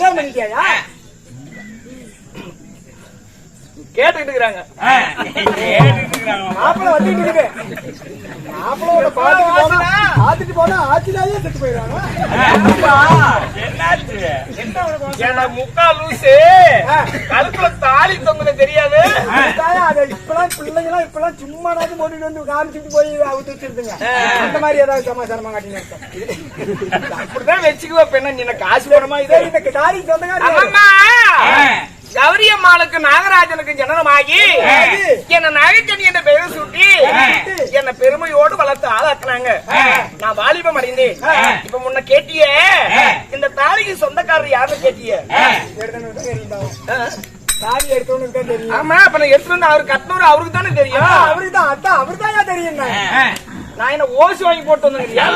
கல்யாணம் பண்ணிட்டியா கேட்டுக்கிட்டு இருக்கிறாங்க மாப்பிள்ள வந்துட்டு இருக்கு. மாப்பிள்ளோட பாத்துட்டு போனா பாத்துட்டு போனா ஆச்சிலாயே செத்து போயிடுறாங்க ஏன்னா முக்கா லூசு. கழுத்துல தாலி தொங்குது தெரியாது. இப்பெல்லாம் பிள்ளைங்கலாம் இப்பெல்லாம் சும்மா நாட்டு போட்டுட்டு வந்து காமிச்சிட்டு போய் அவுத்து வச்சிருந்துங்க அந்த மாதிரி ஏதாவது சமாச்சாரமா அப்படிதான் வச்சுக்குவ பெண்ண நீ என்ன காசு போனமா இது? இந்த சொந்தக்காரி அம்மம்மா! கௌரி அம்மாளுக்கு நாகராஜனுக்கு ஜனனமாகி என்ன நாகக்கனி என்ற சூட்டி என்ன பெருமையோடு வளர்த்து ஆளாக்குனாங்க. நான் வாலிபம் அடைந்தேன். இப்ப முன்ன கேட்டியே. இந்த தாலிக்கு சொந்தக்காரர் யாருன்னு கேட்டியே. தெரியும் தாலி எடுத்தவனுக்கு தான் தெரியும். ஆமா அப்ப நான் எடுத்துட்டு வந்து அவரு கட்டணூர் அவருக்கு தானே தெரியும். அவருக்கு தான் அதான் அவரு தான் தெரியும் நான். என்ன ஓசி வாங்கி போட்டு வந்துருக்கியா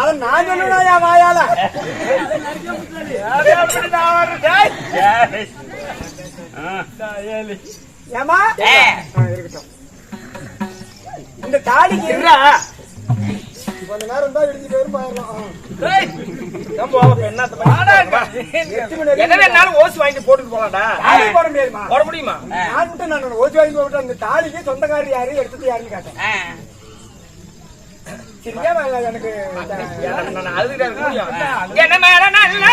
அத நான் சொல்லணும்யா வாயால? ஏமா? இருக்கட்டும். இந்த தாலிக்கு கொஞ்ச நேரம் தான் விடிஞ்சு போயிரும் போட முடியுமா? நான் மட்டும் நான் ஓசி வாங்கி போட்டு அந்த தாலிக்கு சொந்தக்காரர் யாரு? எடுத்தது யாருன்னு கேட்டேன். எனக்கு. என்ன? மேல நல்ல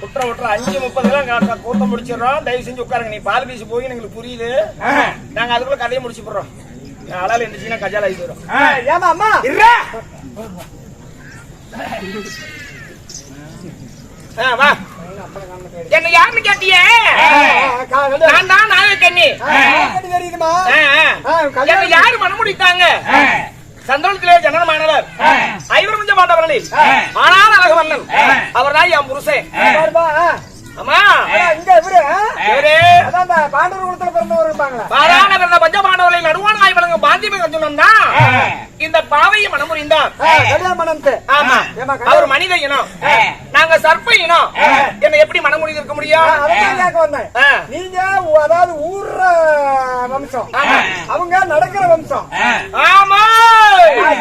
விட்டுற விட்டுற அஞ்சு முப்பது கிலோ கூட்டம் முடிச்சிடுறோம். தயவு செஞ்சு உட்காருங்க. நீ பால் பீஸ் போய் எங்களுக்கு புரியுது. நாங்க அதுக்குள்ள கதையை முடிச்சு போடுறோம். அலால இருந்துச்சுன்னா கஜால ஆகி போயிடும். ஏமா அம்மா. இருடா. ஆ, வா. என்ன யாருன்னு கேட்டியே? நான் தான் நாகக்கண்ணி ஆ. என்னை யாரு மனமுடித்தாங்க சந்திரத்திலே ஜனனமானவர் ஐவரமுஞ்ச மாட்டவர்களில். ஆனால் அவர் தான் என் புருஷன். ஆமா இங்க இவரு? இவரு. அதான் இந்த பாண்டவர் குலத்துல பிறந்தவர் இருப்பாங்களா பாராள பிறந்த பஞ்சமானவர்களில் நடுவான ஆய் வழங்கும் பாந்திமை கஞ்சனம் தான் இந்த பாவையை ஆமா. ஏம்மா, அவர் மனித இனம். நாங்க சர்ப்ப இனம். என்ன எப்படி மனமுடி இருக்க முடியும். நீங்க அதாவது ஊர்ற வம்சம். அவங்க நடக்கிற வம்சம். ஆமா.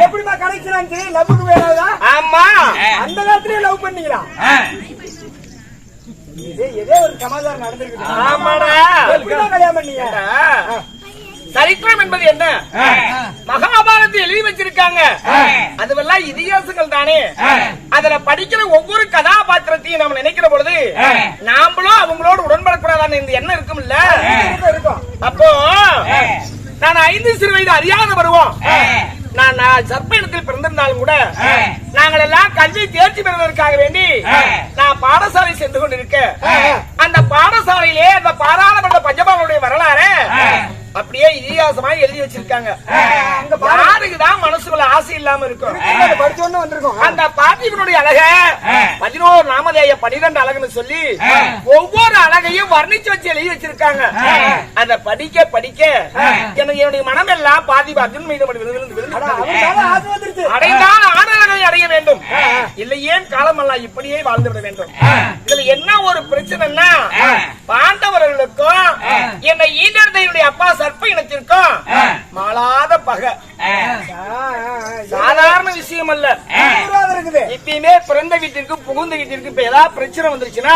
எப்படிமா கனெக்ஷன் லவ்வுக்கு வேணாதா ஆமா. அந்த நேரத்திலேயே லவ் பண்ணீங்களா இதே இதே ஒரு சமாதானம் நடந்திருக்கு ஆமாடா. எப்படிமா கல்யாணம் பண்ணீங்க சரித்திரம் என்பது என்ன? மகாபாரதத்தை எழுதி வச்சிருக்காங்க. அதுவெல்லாம் இதிகாசங்கள் தானே? அதுல படிக்கிற ஒவ்வொரு கதாபாத்திரத்தையும் நம்ம நினைக்கிற பொழுது நாமளும் அவங்களோட உடன்படக்கூடாதான்னு இந்த எண்ணம் இருக்கும்ல? இருக்கும், இருக்கும். அப்போ நான் ஐந்து சிறு வயது அறியாத வருவோம் நான் நான் சர்ப்ப இடத்தில் பிறந்திருந்தாலும் கூட நாங்கள் எல்லாம் கல்வி தேர்ச்சி பெறுவதற்காக வேண்டி நான் பாடசாலை சென்று கொண்டிருக்க அந்த பாடசாலையிலே அந்த வரலாறு அப்படியே இதிகாசமா எழுதி வச்சிருக்காங்க. யாருக்குதான் மனசுக்குள்ள ஆசை இல்லாம இருக்கும் அதை படிச்ச உடனே வந்திருக்கோம். அந்த பாட்டிகளுடைய அழக பதினோரு நாமதேய பனிரெண்டு அழகுன்னு சொல்லி ஒவ்வொரு அழகையும் வர்ணிச்சு வச்சு எழுதி வச்சிருக்காங்க. அத படிக்க படிக்க எனக்கு என்னுடைய மனம் எல்லாம் பாதி அர்ஜுன் மீது. அடைந்தால் ஆடலனை அடைய வேண்டும். இல்லை ஏன் காலமெல்லாம் இப்படியே வாழ்ந்து விட வேண்டும். இதுல என்ன ஒரு பிரச்சனைன்னா பாண்டவர்களுக்கும் என்னை ஈண்டெடுத்த அப்பா சர்ப்ப இனத்திற்கும் சாதாரண விஷயம் அல்ல. எப்பயுமே பிறந்த வீட்டிற்கு புகுந்த வீட்டிற்கு இப்ப ஏதாவது பிரச்சனை வந்துருச்சுன்னா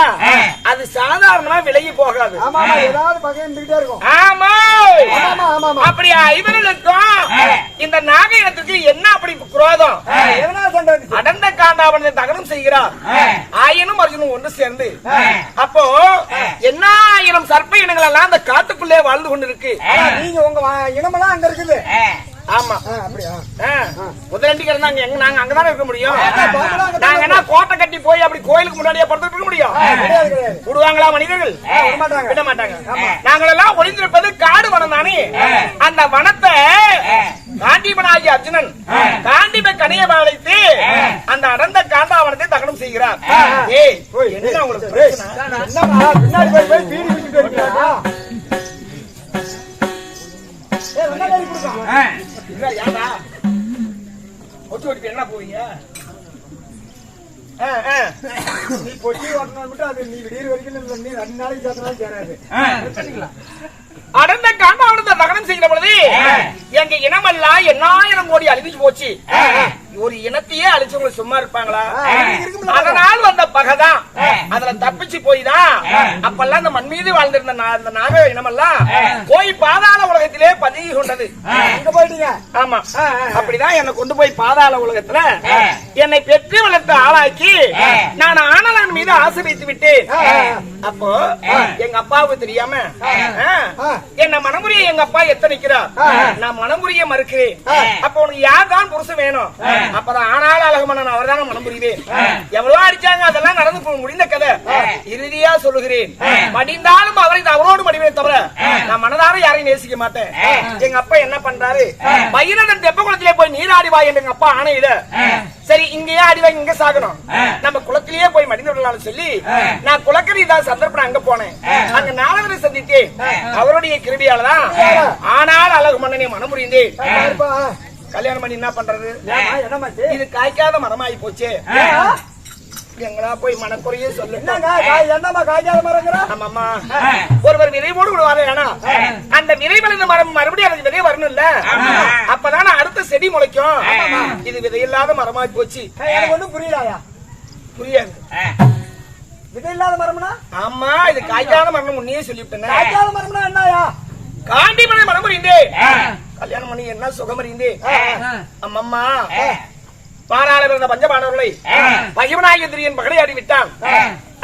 அது சாதாரணமா விலகி போகாது. ஆமா. அப்படி இவர்களுக்கும் இந்த நாக இனத்துக்கு என்ன அப்படி குரோதம்? அடர்ந்த காண்டாவனத்தை தகனம் செய்கிறார். ஆயினும் அர்ஜுனும் ஒன்று சேர்ந்து. அப்போ என்ன ஆயிரம் சர்ப்ப இனங்கள் எல்லாம் அந்த காட்டுக்குள்ளே வாழ்ந்து கொண்டிருக்கு. ஆ, நீங்க உங்க இனமெல்லாம் அங்க இருக்குது. ஆமா. ஆ, அப்படியா? ஆ. முதலண்டிக்கு இருந்தாங்க எங்க நாங்க அங்கதானே இருக்க முடியும்? நாங்க என்ன கோட்டை கட்டி போய் அப்படி கோயிலுக்கு முன்னாடியே படுத்துட்டு இருக்க முடியும்? விடுவாங்களா மனிதர்கள்? விட மாட்டாங்க. விட மாட்டாங்க. நாங்கள் எல்லாம் ஒளிந்திருப்பது காடு வனம் தானே? அந்த வனத்தை காண்டிபனாகி அர்ஜுனன் காண்டிப கனியை அழைத்து அந்த அடர்ந்த காண்டாவனத்தை தகனம் செய்கிறார். ஏய் என்ன உங்களுக்கு பிரச்சனை? என்னம்மா, பின்னாடி போய் போய் பீடி குடிச்சிட்டு இல்ல, என்ன போவீங்க? ஆ, ஆ. நீ பொட்டி ஓட்டணும் மட்டும் அது நீ விடியற வரைக்கும் நீ ரெண்டு நாளைக்கு சேர்த்தனாலும் சேராது. அடர்ந்த காண்டாவனத்தை தகனம் செய்கிற பொழுது எங்க இனமெல்லாம் எண்ணாயிரம் கோடி அழிஞ்சு போச்சு. ஒரு இனத்தையே அழிச்சவங்க சும்மா இருப்பாங்களா? அதனால் வந்த பகைதான். அதுல தப்பிச்சு போய் தான் அப்பெல்லாம் அந்த மண் மீது வாழ்ந்திருந்த அந்த நாக இனமெல்லாம் போய் பாதாள உலகத்திலே பதுங்கி கொண்டது. அங்க போயிட்டீங்க? ஆமா. அப்படிதான் என்னை கொண்டு போய் பாதாள உலகத்துல என்னை பெற்று வளர்த்து ஆளாக்கி நான் ஆனலன் மீது ஆசை வைத்து விட்டேன் அப்போ எங்க அப்பாவுக்கு தெரியாம என்ன மனமுறிய எங்க அப்பா எத்தனைக்கிறார் நான் மனமுறிய மறுக்கிறேன். அப்ப உனக்கு யார் தான் புருஷன் வேணும்? அப்பதான் ஆனாலும் அழகமன்னன் அவர் தானே மனம் புரிவேன் எவ்வளவோ அடிச்சாங்க அதெல்லாம் நடந்து போய் முடிந்த கதை. இறுதியா சொல்லுகிறேன். மடிந்தாலும் அவரை அவரோடு மடிவேன் தவிர நான் மனதார யாரையும் நேசிக்க மாட்டேன். எங்க அப்பா என்ன பண்றாரு? பையனன் தெப்ப குளத்திலே போய் நீராடி வா என்று எங்க அப்பா ஆணையிட சரி இங்கேயே அடிவா இங்க சாகணும். நம்ம குளத்திலேயே போய் மடிந்து விடலாம்னு சொல்லி நான் குளக்கரி தான் சந்தர்ப்பம் அங்க போனேன். அங்க நாளவரை சந்தித்தேன் அவருடைய கிருபியால தான் ஆனால் அழகு மன்னனை மனம் இருப்பா. கல்யாணம் பண்ணி என்ன பண்றது? இது காய்க்காத மரமாயி போச்சு? எங்களா போய் மனக்குறையே சொல்லு. என்னம்மா காய்க்காத மரங்கிற? ஆமாம்மா. ஒருவர் விரைவோடு விடுவாரு ஏன்னா அந்த விதை விளைந்த மரம் மறுபடியும் அதுக்கு விதை வரணும்ல. அப்பதானே அடுத்த செடி முளைக்கும். இது விதையில்லாத மரமாய் போச்சு. எனக்கு ஒண்ணும் புரியலையா? புரியாது. விதை இல்லாத மரம்னா? ஆமா இது காய்க்காத மரம் முன்னே சொல்லிவிட்டேன். காய்க்காத மரம்னா என்னய்யா? காண்டிமலை மரம் அறிந்தே. கல்யாணம் பண்ணி என்ன சுகம் அறிந்தே அம்மம்மா பாராள பிறந்த பஞ்சபாண்டவர்களை பகிமநாயகந்திரியன் பகடையாடி விட்டான்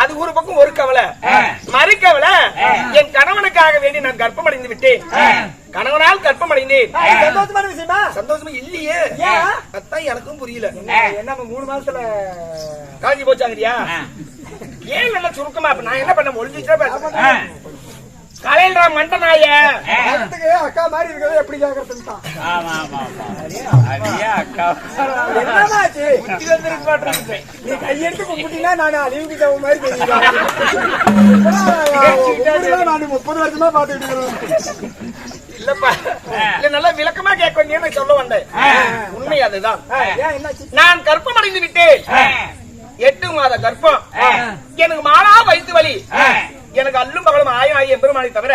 அது ஒரு பக்கம் ஒரு கவலை. மறு கவலை என் கணவனுக்காக வேண்டி நான் கர்ப்பம் அடைந்து விட்டேன் கணவனால் கர்ப்பம் அடைந்தேன் சந்தோஷமான விஷயமா? சந்தோஷமா இல்லையே. ஏன்? அதான் எனக்கும் புரியல. என்னம்மா, மூணு மாசத்துல காஞ்சி போச்சாங்கறியா? ஏன் நல்ல சுருக்கமா? நான் என்ன பண்ண ஒளிஞ்சிச்சா பேசுறேன் கலையில் ராம் மண்டனாய அக்கா மாதிரி இருக்கிறது எப்படி. என்னம்மாச்சு? நீ கையெடுத்து கும்பிட்டீங்கன்னா நான் அழிவுக்கு தகுந்த மாதிரி. இப்பதான் நான் முப்பது வருஷமா பாத்துக்கிட்டு இருக்கிறேன். இல்லப்பா. இல்ல நல்லா விளக்கமா கேட்க சொல்ல வந்தேன். உண்மை அதுதான்? நான் கர்ப்பம் அடைந்து விட்டேன் எட்டு மாத கர்ப்பம் எனக்கு மாலா வயிற்று வலி. எனக்கு அல்லும் பகலும் ஆயம் ஆகி எம்பெருமானை தவிர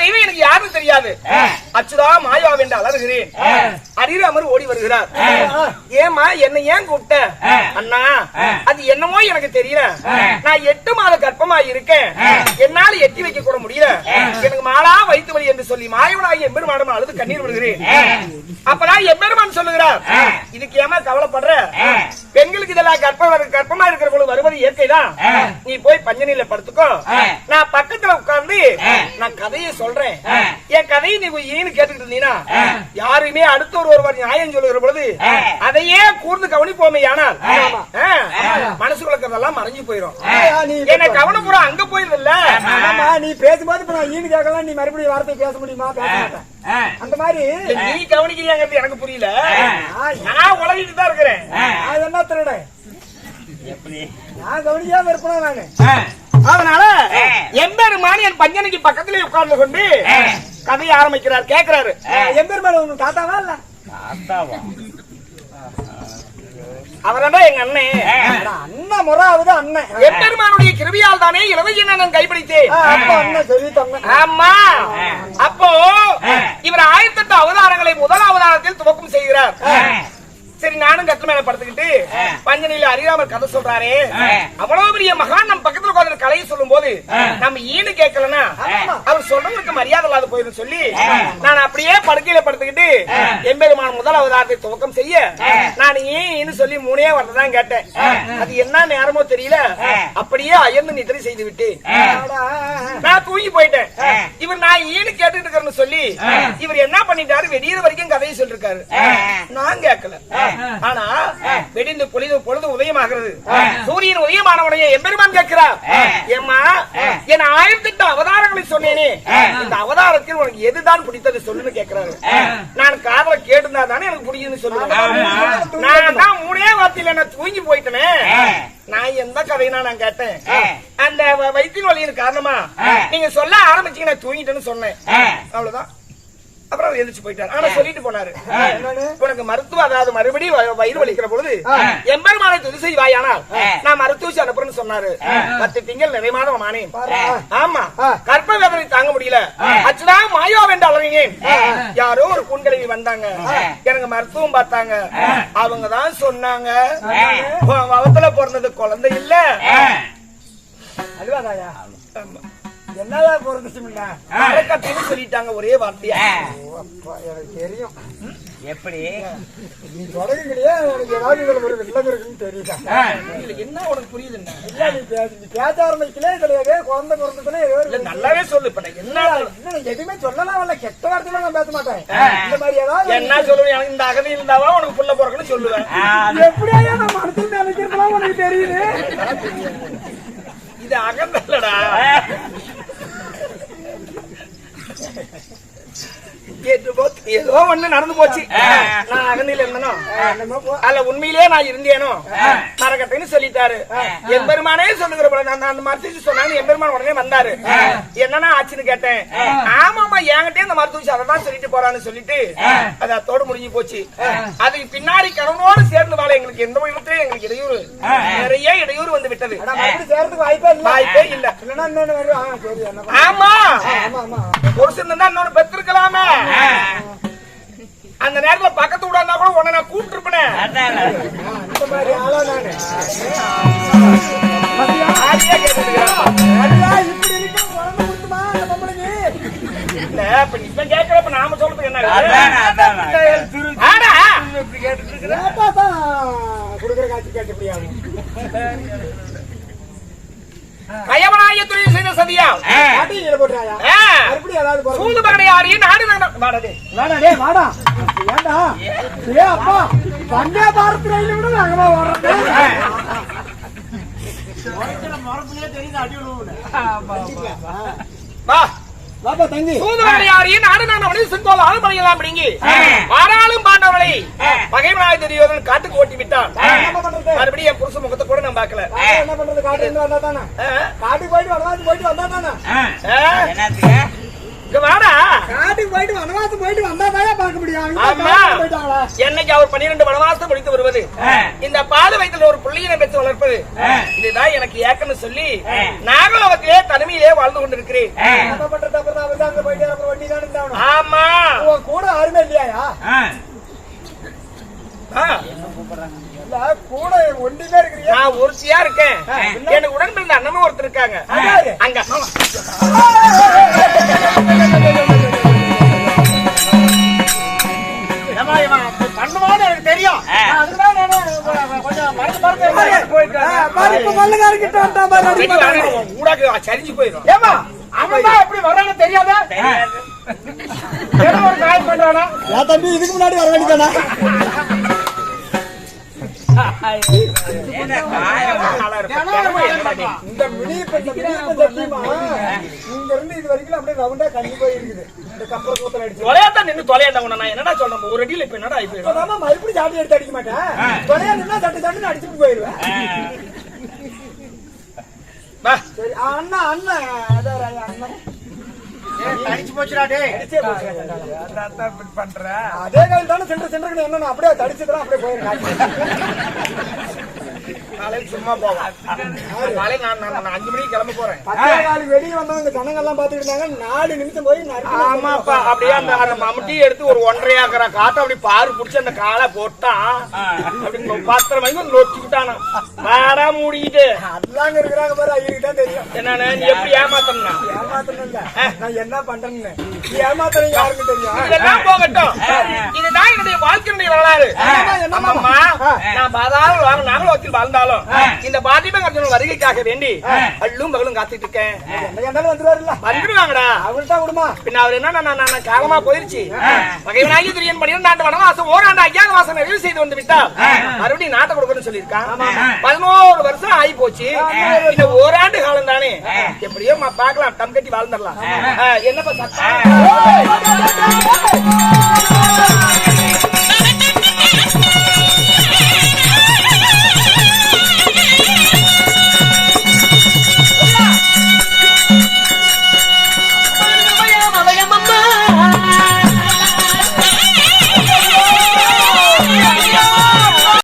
தெய்வம் எனக்கு யாருன்னு தெரியாது. அச்சுதா மாயா என்று அலறுகிறேன். அரிராமர் ஓடி வருகிறார். ஏமா என்ன ஏன் கூப்பிட்ட? அண்ணா அது என்னமோ எனக்கு தெரியல. நான் எட்டு மாத கர்ப்பமா இருக்கேன். என்னால எட்டி வைக்க கூட முடியல. எனக்கு மாலா வைத்து வழி என்று சொல்லி மாயவனாகி எம்பெருமானம் அழுது கண்ணீர் விடுகிறேன். அப்பதான் எம்பெருமான் சொல்லுகிறார் இதுக்கு ஏமா கவலைப்படுற? பெண்களுக்கு இதெல்லாம் கர்ப்பம் கர்ப்பமா இருக்கிற பொழுது வருவது இயற்கைதான். நீ போய் பஞ்சனில படுத்துக்கோ. நான் பக்கத்துல உட்கார்ந்து கதையை சொல்றேன். என் கதையை நீ ஏன்னு கேட்டுக்கிட்டு இருந்தீங்கன்னா யாருமே அடுத்த ஒரு ஒருவர் நியாயம் சொல்லுகிற பொழுது அதையே கூர்ந்து கவனிப்போமே ஆனால் மனசுக்குள்ள இருக்கிறதெல்லாம் மறைஞ்சு போயிடும் என்ன கவனம் பூரா அங்க போயிருதுல்ல ஆமா. நீ பேசும்போது இப்ப நான் ஈனு கேட்கலாம் நீ மறுபடியும் வார்த்தை பேச முடியுமா? பேச மாட்டேன். அந்த மாதிரி நீ கவனிக்கிறியாங்கிறது எனக்கு புரியல. நான் உலகிட்டு தான் இருக்கிறேன். நான் என்ன திருட நான் கவனிக்காம இருப்பேன் நானு? அதனால எம்பெருமான் என் பஞ்சனைக்கு பக்கத்துல உட்கார்ந்து கொண்டு கதையை ஆரம்பிக்கிறார் கேக்குறாரு. எம்பெருமாள் உங்க தாத்தாவா இல்ல? அவரதான் எங்க அண்ணன் அண்ணன் முறை ஆகுது அண்ணன் எம்பெருமானுடைய கிருபியால் தானே சொல்லி தங்க ஆமா. அப்போ இவர் ஆயிரத்தி எட்டு அவதாரங்களை முதல் அவதாரத்தில் துவக்கம் செய்கிறார். சரி நானும் கட்டு மேல படுத்துக்கிட்டு பஞ்சனியில அரிராமர் கதை சொல்றாரே. அவ்வளவு பெரிய மகான் நம்ம பக்கத்துல உட்கார்ந்து கலையை சொல்லும் போது நம்ம ஈடு கேட்கலன்னா அவர் சொல்றவங்களுக்கு மரியாதை இல்லாத போயிடும் சொல்லி நான் படுக்கையில படுத்துக்கிட்டு எம்பெருமான் முதல் அவதாரத்தை துவக்கம் செய்ய நான் ஏன்னு சொல்லி மூணே வார்த்தை தான் கேட்டேன் அது என்ன நேரமோ தெரியல. அப்படியே அயர்ந்து நிதிரை செய்து விட்டு. நான் தூங்கி போயிட்டேன். இவர் நான் ஈடு கேட்டுட்டு இருக்கேன்னு சொல்லி இவர் என்ன பண்ணிட்டாரு? வெடியிற வரைக்கும் கதையை சொல்லிருக்காரு. நான் கேட்கல. ஆனா வெடிந்து பொழுது பொழுது உதயமாகிறது. சூரியன் உதயமானவனைய எம்பெருமான் கேட்கிறார். ஏம்மா என் ஆயிரத்தி எட்டு அவதாரங்களை சொன்னேனே. இந்த அவதாரத்தில் உனக்கு எதுதான் பிடித்தது சொல்லுன்னு கேட்கிறாரு நான் காதல கேட்டுனா தானே எனக்கு பிடிக்குதுன்னு சொல்லுவேன் நான் தான் மூணே வார்த்தையில நான் தூங்கி போயிட்டேனே. நான் எந்த கதையினா நான் கேட்டேன். அந்த வ- வயிற்றின் வலியின் காரணமா நீங்க சொல்ல ஆரம்பிச்சீங்க நான் தூங்கிட்டேன்னு சொன்னேன். அவ்வளவுதான். அப்புறம் அவர் எந்திரிச்சு போயிட்டாரு. ஆனா சொல்லிட்டு போனாரு? உனக்கு மருத்துவம் அதாவது மறுபடியும் வயிறு வலிக்கிற பொழுது எம்பெருமானை துதி செய்வாயானால் நான் மருத்துவச்சி அனுப்புறேன்னு சொன்னாரு. பத்து திங்கள் நிறைமாதம் ஆனேன் ஆமா. ஆ. கர்ப்ப வேதனை தாங்க முடியல. அச்சுதா மாயா வென்று அலறினேன். யாரோ ஒரு புண்கிழவி வந்தாங்க. எனக்கு மருத்துவம் பார்த்தாங்க. அவங்க தான் சொன்னாங்க. வவத்துல பிறந்தது குழந்தை இல்ல. அழுவாதாயா? ஆமா. என்னதான் பிறந்துச்சுங்களா அரைக்கட்டின்னு சொல்லிட்டாங்க ஒரே வார்த்தையா? அப்பா எனக்கு தெரியும். எப்படி? நீ தொடங்குகிறியே எனக்கு ஏதாவது இதுல ஒரு இருக்குன்னு என்ன உனக்கு புரியுது என்ன இல்ல நீ பேச ஆரம்பிக்கல ஏதோ குழந்தை பிறந்ததுல ஏதோ இல்ல நல்லாவே சொல்லு இப்ப நான் என்ன நான் எதுவுமே சொல்லலாம் இல்ல கெட்ட வார்த்தையில நான் பேச மாட்டேன். இந்த மாதிரி ஏதாவது என்ன சொல்லுவேன்? எனக்கு இந்த அகதி இருந்தாவா உனக்கு புள்ள பிறக்கணும் சொல்லுவேன். எப்படியா நம்ம மனசுல நினைக்கிறதுலாம் உனக்கு தெரியுது. இது அகந்தல்லடா. ஏதோ ஒண்ணு நடந்து போச்சு. நான் அகந்தில இருந்தனோ. அல்ல உண்மையிலேயே நான் இருந்தேனோ? மரக்கட்டைன்னு சொல்லிட்டாரு. எம்பெருமானே சொல்லுகிற போல. நான் அந்த மருத்துவ சொன்னாங்க எம்பெருமான் உடனே வந்தாரு. என்னன்னா ஆச்சுன்னு கேட்டேன். ஆமாமா என்கிட்டயே அந்த மருத்துவ அதை தான் சொல்லிட்டு போறான்னு சொல்லிட்டு அது அத்தோடு முடிஞ்சு போச்சு. அதுக்கு பின்னாடி கணவனோடு சேர்ந்து வாழ எங்களுக்கு எந்த விதத்திலையும் எங்களுக்கு இடையூறு நிறைய இடையூறு வந்து விட்டது. சேர்றதுக்கு வாய்ப்பே இல்ல வாய்ப்பே இல்ல. ஆமா. ஆமா ஆமா. புருஷன் இருந்தா இன்னொன்னு பெற்றிருக்கலாமே. அந்த நேரத்துல பக்கத்து விடாந்தா கூட உன்னை நான் கூப்பிட்டு இருப்பேன் இந்த மாதிரி ஆளா நானு. கேட்கறப்ப நாம சொல்றதுக்கு என்ன? தான் கொடுக்குற காட்சி கேட்டு இப்படி ஆகும் கயவனாய தொழில் செய்த சதியா காட்டி கீழே போட்டுறாயா? ஆ. மறுபடியும் ஏதாவது போறது சூது பகடையாரியும் நாடு நகரம் வாடா வாடா ஏண்டா? ஏ அப்பா வந்தே பாரத் ரயில் விட நாங்கமா ஓடுறது வா பாப்பா தங்கி சூது பகடையாரியும் நாடு நகரம் செங்கோல் ஆளுமலையெல்லாம் அப்படிங்கி ஆறாளும் பாண்டவர்களை பகைவனாய தெரியோதன் காட்டுக்கு ஓட்டி விட்டான். என்ன பண்றது? மறுபடியும் என் புருஷ முகத்தை கூட நான் பார்க்கல. வாடா, என்ன பண்றது? காட்டு இருந்து வந்தா தானே. காட்டுக்கு போயிட்டு வடவாச்சு போயிட்டு வந்தா தானே ஆ. என்னத்துக்கு இங்க வாடா காட்டுக்கு போயிட்டு வனவாசம் போயிட்டு வந்தாதான் பார்க்க முடியும். என்னைக்கு அவர் பன்னிரண்டு வனவாசம் முடித்து வருவது? இந்த பால் வயிற்றில் ஒரு புள்ளியினை பெற்று வளர்ப்பது. இதுதான் எனக்கு ஏக்கம்னு சொல்லி நாகலோகத்திலே தனிமையிலே வாழ்ந்து கொண்டிருக்கிறேன். தான் தான் ஆமா. உன் கூட யாருமே இல்லையாயா? ஆ, இல்ல கூட ஒண்டிதான் இருக்கிறீங்க நான் ஒருத்தியா இருக்கேன். எனக்கு உடன் பிறந்த அண்ணனும் ஒருத்தர் இருக்காங்க? அங்க. உன் ஊடாக்கு சரிஞ்சு போயிடும் ஏம்மா, அவன் தான் எப்படி வர்றான்னு தெரியாதா? ஏதோ ஒரு காயம் பண்றானா? ஏன் தம்பி இதுக்கு முன்னாடி வர வேண்டியதானா இந்த மினி இந்த மினி டீமா, இங்க இருந்து இது வரைக்கும் அப்படியே ரவுண்டா கண்ணி போய் இருக்குது இந்த கப்பல் கூத்தல் அடிச்சு. தொலையாத்தான் நின்னு தொலையாண்டா நான் என்னடா சொல்றேன் ஒரு அடியில இப்ப என்னடா ஆகி போயிடும் இப்பதாம்மா மறுபடியும் சாட்டி எடுத்து அடிக்க மாட்டேன். தொலையா நின்னா சட்டு சட்டுன்னு அடிச்சுட்டு போயிருவேன். சரி அண்ணா அண்ணன் அதான் ராஜா, அண்ணன் தடிச்சு போச்சுடா டேய். அடிச்சே போச்சு. அதே கால் தானே சென்டர் சென்டருக்கு என்ன அப்படியே தடிச்சதுலாம் அப்படியே போயிருக்கேன் காலையில சும்மா போவோம் காலையில நான் நான் அஞ்சு மணிக்கு கிளம்ப போறேன். காலுக்கு வெளியே வந்தவங்க எல்லாம் பாத்துட்டு இருந்தாங்க. நாலு நிமிஷம் போய் ஆமாப்பா அப்படியே அந்த அந்த மம்முட்டி எடுத்து ஒரு ஒன்றரை ஆக்குற காட்ட அப்படி பாரு புடிச்சு அந்த காலை போட்டான் அப்படி நொ- பத்தரை மணிக்கு நொச்சி விட்டானா பாடா மூடிக்கிட்டு. அதாங்க இருக்கிறாங்க பாரு ஐயருக்கு தான் தெரியும். என்னன்னு நீ எப்படி ஏமாத்தனா ஏமாத்தணும் இல்ல நான் என்ன பண்றேன்னு. நீ ஏமாத்தணும் யாருக்கு தெரியும்? இதெல்லாம் போகட்டும். இதுதான் என்னுடைய வாழ்க்கையினுடைய வரலாறு. என்னம்மா. நான் வாழ நாகலோகத்தில் வாழ்ந்தாலும் இந்த பாதிப்பை கருத்து வருகைக்காக வேண்டி அள்ளும் பகலும் காத்துட்டு இருக்கேன் என்ன வந்துருவாருல்ல வந்துடுவாங்கடா அவர்கிட்ட விடுமா பின்ன அவர் என்ன நான் காலமா போயிருச்சு பகைவனாகி துரியன் பன்னிரண்டாண்டு வனவாசம் ஓராண்டு ஐயாவது மாசம் நிறைவு செய்து வந்து விட்டா மறுபடியும் நாட்டை கொடுக்கணும்னு சொல்லியிருக்கான் பதினோரு வருஷம் ஆகி போச்சு இந்த ஓராண்டு காலம் தானே எப்படியோ ம- பார்க்கலாம் டம் கட்டி வாழ்ந்துடலாம் என்னப்பா சத்தம்